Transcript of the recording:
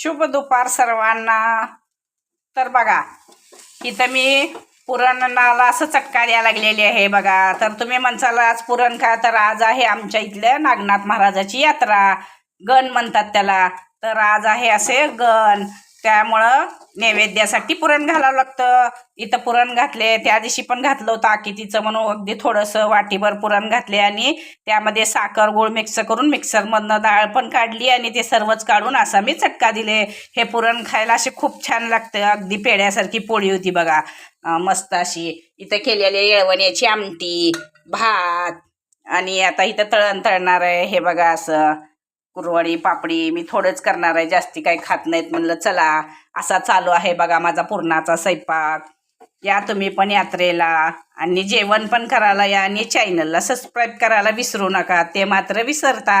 शुभ दुपार सर्वांना. तर बघा इथं मी पुरणाला असं चटका द्यायला लागलेली आहे बघा. तर तुम्ही म्हणसाल आज पुरण काय तर आज आहे आमच्या इथल्या नागनाथ महाराजाची यात्रा. गण म्हणतात त्याला. तर आज आहे असे गण. त्यामुळं नैवेद्यासाठी पुरण घालावं लागतं. इथं पुरण घातले त्या दिवशी पण घातलं होतं आकितीचं म्हणून. अगदी थोडंसं वाटीभर पुरण घातले आणि त्यामध्ये साखर गुळ मिक्स करून मिक्सरमधनं डाळ पण काढली आणि ते सर्वच काढून असा मी चटका दिले. हे पुरण खायला असे खूप छान लागतं. अगदी पेड्यासारखी पोळी होती बघा. मस्त अशी. इथं केलेली येळवण्याची आमटी भात आणि आता इथं तळण तळणार आहे. हे बघा असं. कुरवडी पापडी मी थोडंच करणार आहे जास्ती काही खात नाहीत म्हणलं चला असा चालू आहे बघा माझा पुरणाचा स्वयंपाक. या तुम्ही पण यात्रेला आणि जेवण पण करायला या आणि चॅनलला सबस्क्राईब करायला विसरू नका ते मात्र विसरता.